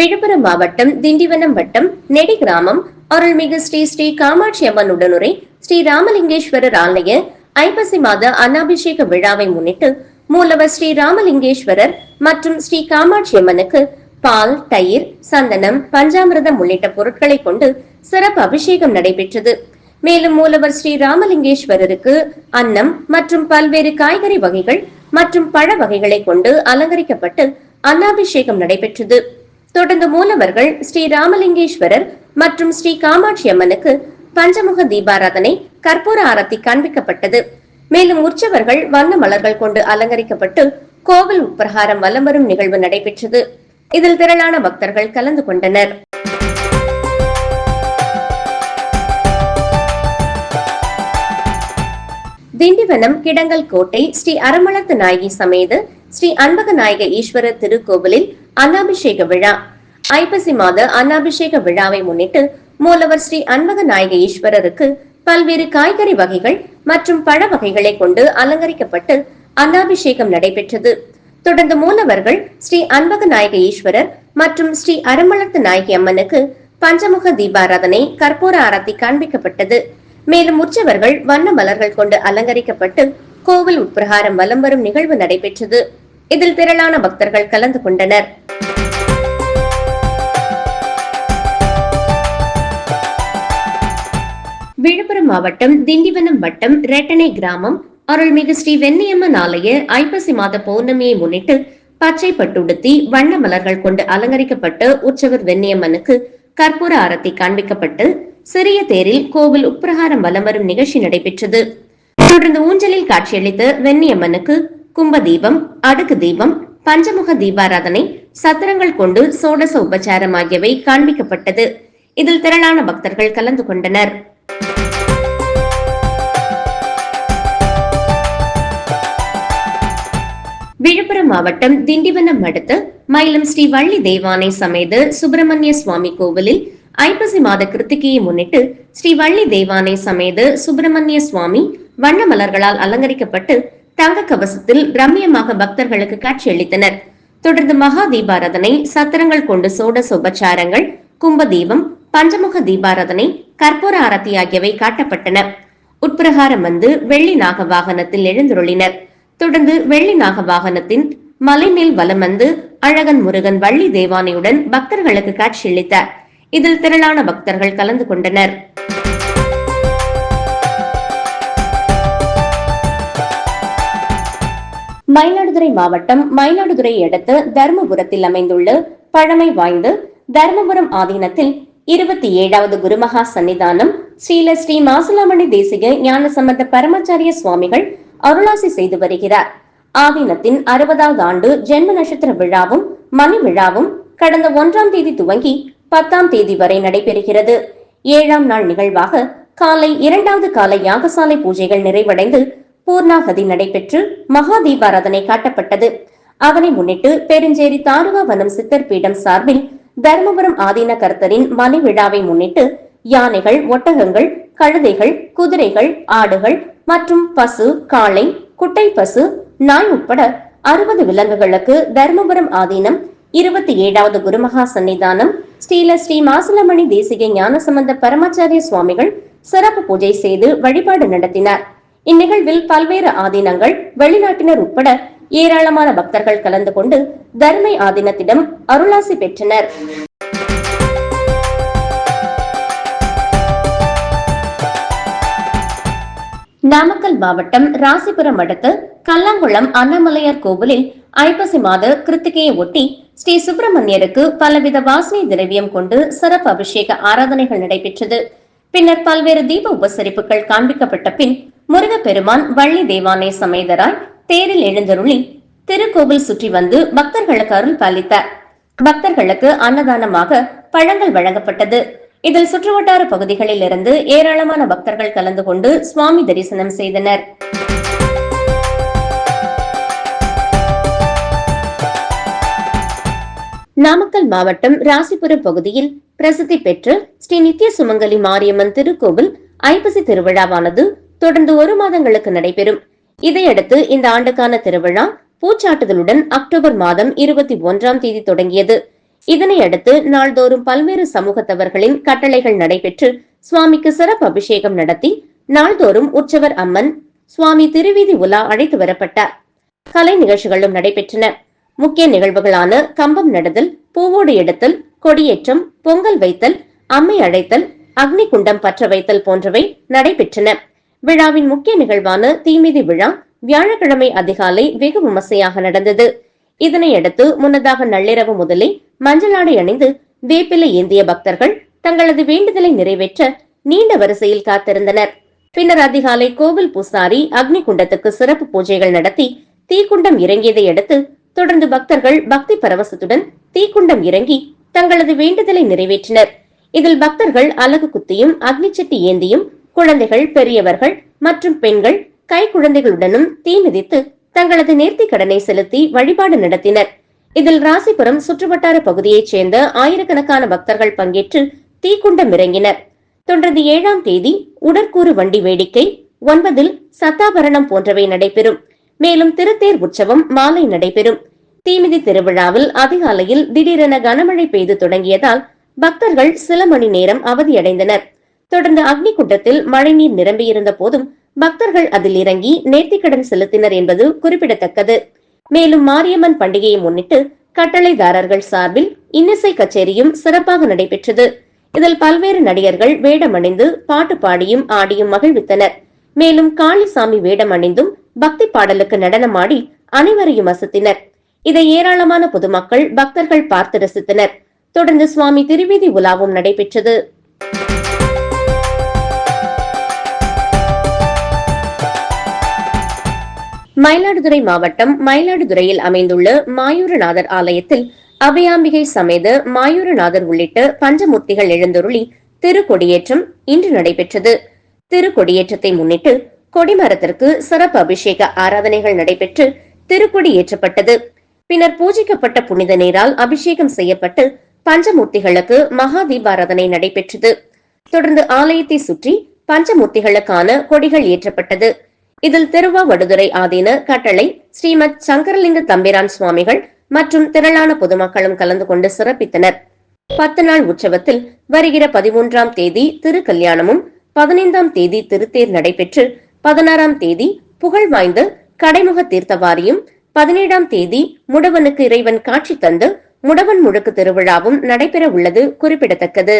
விழுப்புரம் மாவட்டம் திண்டிவனம் வட்டம் நெடி கிராமம் அருள்மிகு ஸ்ரீ ஸ்ரீ காமாட்சி அம்மன் உடனுரை ஸ்ரீ ராமலிங்கேஸ்வரர் ஆலய ஐப்பசி மாத அன்னாபிஷேக விழாவை முன்னிட்டு மூலவர் ஸ்ரீ ராமலிங்கேஸ்வரர் மற்றும் ஸ்ரீ காமாட்சி அம்மனுக்கு பால் தயிர் சந்தனம் பஞ்சாமிரதம் உள்ளிட்ட பொருட்களை கொண்டு சிறப்பு அபிஷேகம் நடைபெற்றது. மேலும் மூலவர் ஸ்ரீ ராமலிங்கேஸ்வரருக்கு அன்னம் மற்றும் பல்வேறு காய்கறி வகைகள் மற்றும் பழ வகைகளை கொண்டு அலங்கரிக்கப்பட்டு அன்னாபிஷேகம் நடைபெற்றது. தொடர்ந்து மூலவர்கள் ஸ்ரீ ராமலிங்கேஸ்வரர் மற்றும் ஸ்ரீ காமாட்சி அம்மனுக்கு பஞ்சமுக தீபாராதனை கற்பூர ஆரத்தி காண்பிக்கப்பட்டது. மேலும் உற்சவர்கள் வண்ண மலர்கள் கொண்டு அலங்கரிக்கப்பட்டு கோவில் உட்பிரகாரம் வலம் வரும் நிகழ்வு நடைபெற்றது. இதில் திரளான பக்தர்கள் கலந்து கொண்டனர். திண்டிவனம் கிடங்கல் கோட்டை ஸ்ரீ அரமளத்து நாயகி சமேத ஸ்ரீ அன்பக நாயக ஈஸ்வரர் திருக்கோவிலில் அன்னாபிஷேக விழா. ஐப்பசி மாத அன்னாபிஷேக விழாவை முன்னிட்டு மூலவர் ஸ்ரீ அன்பக நாயக ஈஸ்வரருக்கு பல்வேறு காய்கறி வகைகள் மற்றும் பழ வகைகளை கொண்டு அலங்கரிக்கப்பட்டு அன்னாபிஷேகம் நடைபெற்றது. தொடர்ந்து மூலவர்கள் ஸ்ரீ அன்பக நாயக ஈஸ்வரர் மற்றும் ஸ்ரீ அரமளத்து நாயகி அம்மனுக்கு பஞ்சமுக தீபாராதனை கற்பூர ஆரத்தி காண்பிக்கப்பட்டது. மேலும் உற்சவர்கள் வண்ண மலர்கள் கொண்டு அலங்கரிக்கப்பட்டு கோவில் உட்பிரகாரம் வலம் வரும் நிகழ்வு நடைபெற்றது. இதில் திரளான பக்தர்கள் கலந்து கொண்டனர். விழுப்புரம் மாவட்டம் திண்டிவனம் வட்டம் ரெட்டனை கிராமம் அருள்மிகு ஸ்ரீ வெண்ணியம்மன் ஆலய ஐப்பசி மாத பௌர்ணமியை முன்னிட்டு பச்சை பட்டுடுத்தி வண்ண மலர்கள் கொண்டு அலங்கரிக்கப்பட்ட உற்சவர் வெண்ணியம்மனுக்கு கற்பூர ஆரத்தி காண்பிக்கப்பட்டு சிறிய தேரில் கோவில் உட்பிரகாரம் வலம் வரும் நிகழ்ச்சி நடைபெற்றது. தொடர்ந்து ஊஞ்சலில் காட்சியளித்த வெண்ணியம்மனுக்கு கும்ப தீபம் அடுக்கு தீபம் பஞ்சமுக தீபாராதனை சத்திரங்கள் கொண்டு சோடச உபச்சாரம் ஆகியவை காண்பிக்கப்பட்டது. இதில் திரளான பக்தர்கள் கலந்து கொண்டனர். மாவட்டம் திண்டிவனம் அடுத்த மயிலம் ஸ்ரீ வள்ளி தேவானை சமேத சுப்பிரமணிய சுவாமி கோவிலில் ஐப்பசி மாத கிருத்திகையை முன்னிட்டு ஸ்ரீ வள்ளி தேவானை சமேத சுப்பிரமணிய சுவாமி வண்ண மலர்களால் அலங்கரிக்கப்பட்டு தங்க கவசத்தில் ரம்யமாக பக்தர்களுக்கு காட்சியளித்தனர். தொடர்ந்து மகா தீபாராதனை சத்திரங்கள் கொண்டு சோட உபச்சாரங்கள் கும்ப தீபம் பஞ்சமுக தீபாராதனை கற்பூர ஆரத்தி ஆகியவை காட்டப்பட்டன. உட்பிரகாரம் வந்து வெள்ளி நாக வாகனத்தில் எழுந்துருளினர். தொடர்ந்து வெள்ளி நாக வாகனத்தின் மலைமேல் வலம் வந்து அழகன் முருகன் வள்ளி தேவானையுடன் பக்தர்களுக்கு காட்சியளித்தார் இதில் திரளான பக்தர்கள் கலந்து கொண்டனர். மயிலாடுதுறை மாவட்டம் மயிலாடுதுறை அடுத்து தர்மபுரத்தில் அமைந்துள்ள பழமை வாய்ந்த தர்மபுரம் ஆதீனத்தில் இருபத்தி ஏழாவது குருமகா சன்னிதானம் ஸ்ரீல ஸ்ரீ மாசுலாமணி தேசிக ஞானசம்பந்த பரமாச்சாரிய சுவாமிகள் அருளாசி செய்து வருகிறார். ஆதீனத்தின் அறுபதாவது ஆண்டு ஜென்ம நட்சத்திர விழாவும் மணி விழாவும் கடந்த ஒன்றாம் தேதி துவங்கி பத்தாம் தேதி வரை நடைபெறுகிறது. ஏழாம் நாள் நிகழ்வாக காலை இரண்டாவது கால யாகசாலை பூஜைகள் நிறைவடைந்து பூர்ணாகதி நடைபெற்று மகா தீபாராதனை காட்டப்பட்டது. அதனை முன்னிட்டு பெருஞ்சேரி தாருவா வனம் சித்தர் பீடம் சார்பில் தர்மபுரம் ஆதீன கர்த்தரின் மணி விழாவை முன்னிட்டு யானைகள் ஒட்டகங்கள் கழுதைகள் குதிரைகள் ஆடுகள் மற்றும் பசு காளை குட்டை பசு நாய் உட்பட அறுபது விலங்குகளுக்கு தர்மபுரம் ஆதீனம் இருபத்தி ஏழாவது குருமகா சன்னிதானம் ஸ்ரீல ஸ்ரீ மாசிலமணி தேசிக ஞானசம்பந்த பரமாச்சாரிய சுவாமிகள் சிறப்பு பூஜை செய்து வழிபாடு நடத்தினார். இந்நிகழ்வில் பல்வேறு ஆதீனங்கள் வெளிநாட்டினர் உட்பட ஏராளமான பக்தர்கள் கலந்து கொண்டு தர்மை ஆதீனத்திடம் அருளாசி பெற்றனர். நாமக்கல் மாவட்டம் ராசிபுரம் அடுத்த கல்லாங்குளம் அண்ணாமலையார் கோவிலில் ஐப்பசி மாத கிருத்திகையை ஒட்டி ஸ்ரீ சுப்பிரமணியருக்கு பலவித வாசனை திரவியம் கொண்டு சிறப்பு அபிஷேக ஆராதனைகள் நடைபெற்றது. பின்னர் பல்வேறு தீப உபசரிப்புகள் காண்பிக்கப்பட்ட பின் முருகப்பெருமான் வள்ளி தேவானை சமேதராய் தேரில் எழுந்தருளி திருக்கோவில் சுற்றி வந்து பக்தர்களுக்கு அருள் பாலித்தார். பக்தர்களுக்கு அன்னதானமாக பழங்கள் வழங்கப்பட்டது. இதில் சுற்றுவட்டார பகுதிகளில் இருந்து ஏராளமான பக்தர்கள் கலந்து கொண்டு சுவாமி தரிசனம் செய்தனர். நாமக்கல் மாவட்டம் ராசிபுரம் பகுதியில் பிரசித்தி பெற்ற ஸ்ரீ நித்ய சுமங்கலி மாரியம்மன் திருக்கோவில் ஐப்பசி திருவிழாவானது தொடர்ந்து ஒரு மாதங்களுக்கு நடைபெறும். இதையடுத்து இந்த ஆண்டுக்கான திருவிழா பூச்சாட்டுதலுடன் அக்டோபர் மாதம் இருபத்தி ஒன்றாம் தேதி தொடங்கியது. இதனை அடுத்து நாள்தோறும் பல்வேறு சமூகத்தவர்களின் கட்டளைகள் நடைபெற்று சுவாமிக்கு சிறப்பு அபிஷேகம் நடத்தி நாள்தோறும் உற்சவர் அம்மன் சுவாமி திருவீதி உலா அழைத்து வரப்பட்டார். கலை நிகழ்ச்சிகளும் நடைபெற்றன. முக்கிய நிகழ்வுகளான கம்பம் நடுதல் பூவோடு எடுத்தல் கொடியேற்றம் பொங்கல் வைத்தல் அம்மை அழைத்தல் அக்னி குண்டம் பற்ற வைத்தல் போன்றவை நடைபெற்றன. விழாவின் முக்கிய நிகழ்வான தீமிதி விழா வியாழக்கிழமை அதிகாலை வெகு விமர்சையாக நடந்தது. இதனையடுத்து முன்னதாக நள்ளிரவு முதலே மஞ்சள் ஆடை அணிந்து வேப்பிலை ஏந்திய பக்தர்கள் தங்களது வேண்டுதலை நிறைவேற்ற நீண்ட வரிசையில் காத்திருந்தனர். பின்னர் அதிகாலை கோவில் பூசாரி அக்னி குண்டத்துக்கு சிறப்பு பூஜைகள் நடத்தி தீக்குண்டம் இறங்கியதை அடுத்து தொடர்ந்து பக்தர்கள் பக்தி பரவசத்துடன் தீக்குண்டம் இறங்கி தங்களது வேண்டுதலை நிறைவேற்றினர். இதில் பக்தர்கள் அலகு குத்தியும் அக்னிச்சட்டி ஏந்தியும் குழந்தைகள் பெரியவர்கள் மற்றும் பெண்கள் கை குழந்தைகளுடனும் தீ மிதித்து தங்களது நேர்த்தி கடனை செலுத்தி வழிபாடு நடத்தினர். இதில் ராசிபுரம் சுற்றுவட்டார பகுதியைச் சேர்ந்த ஆயிரக்கணக்கான பக்தர்கள் பங்கேற்று தீக்குண்டம் இறங்கினர். தொடர்ந்து ஏழாம் தேதி உடற்கூறு வண்டி வேடிக்கை ஒன்பதில் சத்தாபரணம் போன்றவை நடைபெறும். மேலும் திருத்தேர் உற்சவம் மாலை நடைபெறும். தீமிதி திருவிழாவில் அதிகாலையில் திடீரென கனமழை பெய்து தொடங்கியதால் பக்தர்கள் சில மணி நேரம் அவதியடைந்தனர். தொடர்ந்து அக்னிகுண்டத்தில் மழைநீர் நிரம்பியிருந்த போதும் பக்தர்கள் அதில் இறங்கி நேர்த்திக்கடன் செலுத்தினர் என்பது குறிப்பிடத்தக்கது. மேலும் மாரியம்மன் பண்டிகையை முன்னிட்டு கட்டளைதாரர்கள் சார்பில் இன்னிசை கச்சேரியும் சிறப்பாக நடைபெற்றது. இதில் பல்வேறு நடிகர்கள் வேடமணிந்து பாட்டு பாடியும் ஆடியும் மகிழ்வித்தனர். மேலும் காளிசாமி வேடம் அணிந்தும் பக்தி பாடலுக்கு நடனமாடி அனைவரையும் அசத்தினர். இதை ஏராளமான பொதுமக்கள் பக்தர்கள் பார்த்து ரசித்தனர். தொடர்ந்து சுவாமி திருவீதி உலாவும் நடைபெற்றது. மயிலாடுதுறை மாவட்டம் மயிலாடுதுறையில் அமைந்துள்ள மாயூரநாதர் ஆலயத்தில் அபயாம்பிகை சமேத மாயூரநாதர் உள்ளிட்ட பஞ்சமூர்த்திகள் எழுந்தருளி திருக்கொடியேற்றம் இன்று நடைபெற்றது. திருக்கொடியேற்றத்தை முன்னிட்டு கொடிமரத்திற்கு சிறப்பு அபிஷேக ஆராதனைகள் நடைபெற்று திருக்கொடி ஏற்றப்பட்டது பின்னர் பூஜிக்கப்பட்ட புனித நீரால் அபிஷேகம் செய்யப்பட்டு பஞ்சமூர்த்திகளுக்கு மகா தீபாராதனை நடைபெற்றது. தொடர்ந்து ஆலயத்தை சுற்றி பஞ்சமூர்த்திகளுக்கான கொடிகள் ஏற்றப்பட்டது. இதில் திருவாவடுதுறை ஆதீன கட்டளை ஸ்ரீமத் சங்கரலிங்க தம்பிரான் சுவாமிகள் மற்றும் திரளான பொதுமக்களும் கலந்து கொண்டு சிறப்பித்தனர். பத்து நாள் உற்சவத்தில் வருகிற பதிமூன்றாம் தேதி திரு கல்யாணமும் பதினைந்தாம் தேதி திருத்தேர் நடைபெற்று பதினாறாம் தேதி புகழ் வாய்ந்த கடைமுக தீர்த்தவாரியும் பதினேழாம் தேதி முடவனுக்கு இறைவன் காட்சி தந்து முடவன் முழுக்கு திருவிழாவும் நடைபெற உள்ளது குறிப்பிடத்தக்கது.